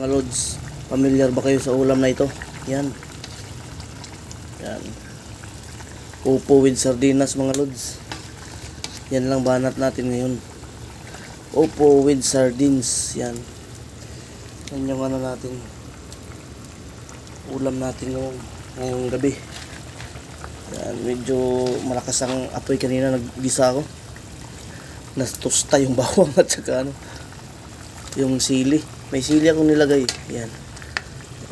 Mga lods, familiar ba kayo sa ulam na ito? Yan. Yan. Upo with sardinas mga lods. Yan lang banat natin ngayon. Upo with sardines. Yan. Yan yung ano natin. Ulam natin ngayong, ngayong gabi. Yan, medyo malakas ang apoy kanina naggisa ako. Nastusta yung bawang at saka ano, yung sili. May sili akong nilagay. Yan.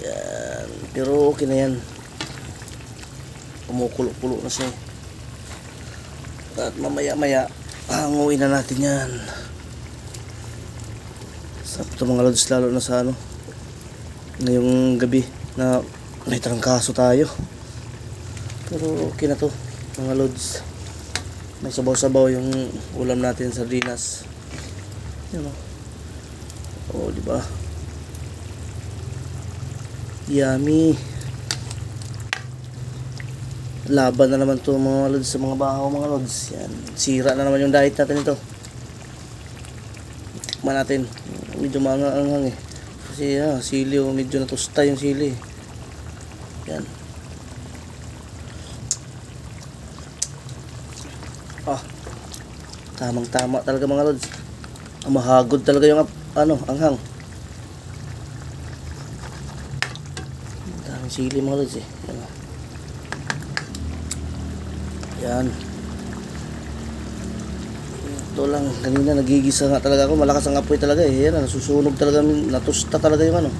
Yan. Pero okay na yan. Kumukulo-kulo na siya. At mamaya-maya, hanguin na natin yan. Sarap ito mga lods, lalo na sa ano, ngayong gabi na may trangkaso tayo. Pero okay na to, mga lods. May sabaw-sabaw yung ulam natin sa sardinas. Yan o. Oh, di ba? Yummy. Laban na naman to mga lods sa mga bahaw mga lods. Yan. Sira na naman yung diet natin ito. Tikman natin. Medyo maanghang eh. Kasi ah, sili oh, medyo natusta yung sili. Yan. Ah. Tamang tama talaga mga lods. Ah, mahagod talaga yung ano, anghang. Ang daming sili mga lods eh. Yan. Yan. Ito lang, kanina nagigisa nga talaga ako. Malakas ang apoy talaga eh. Yan, ah, nasusunog talaga. Natusta talaga yung ano.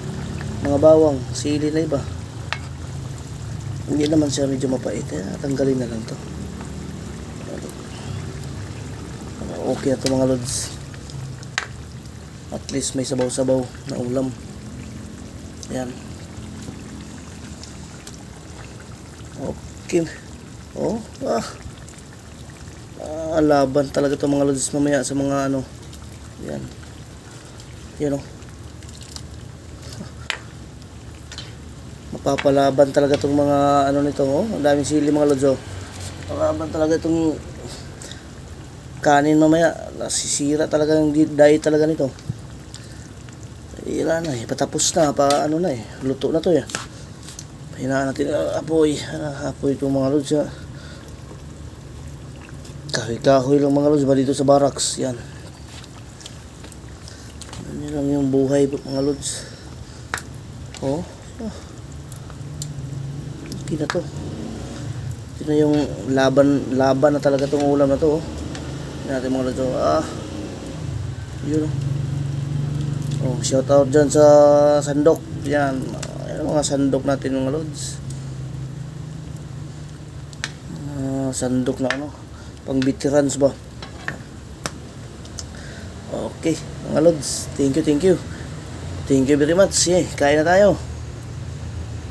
Mga bawang, sili na iba. Hindi naman siya medyo mapait. Eh, tanggalin na lang to. Okay na to mga lods. At least may sabaw-sabaw na ulam. Yan. Okay. Oh, ah. Ah, laban talaga to mga lods mamaya sa mga ano. Yan. Yan oh. Mapapalaban talaga tong mga ano nito oh. Ang daming sili mga lods oh. Mapapalaban talaga itong kanin mamaya. Nasisira talaga yung di- diet talaga nito. Ira na eh. Patapos na. Pa ano na eh. Luto na to eh. Hinaan natin ang apoy. Ah, apoy itong mga lods ah. Kahoy-kahoy lang mga lods ba dito sa barracks. Yan. Ano lang yung buhay mga lods. Oh. ah. Okay to. Ito na yung laban, laban na talaga tong ulam na to. Oh. Natin mga lods. oh. Ah. Yun oh. Oh, shout out dyan sa sandok. Yan. Ayan mga sandok natin mga lods. Ah, sandok na ano. Pang veterans ba? Okay, mga lods. Thank you, thank you. Thank you very much. Yeah, kain na tayo.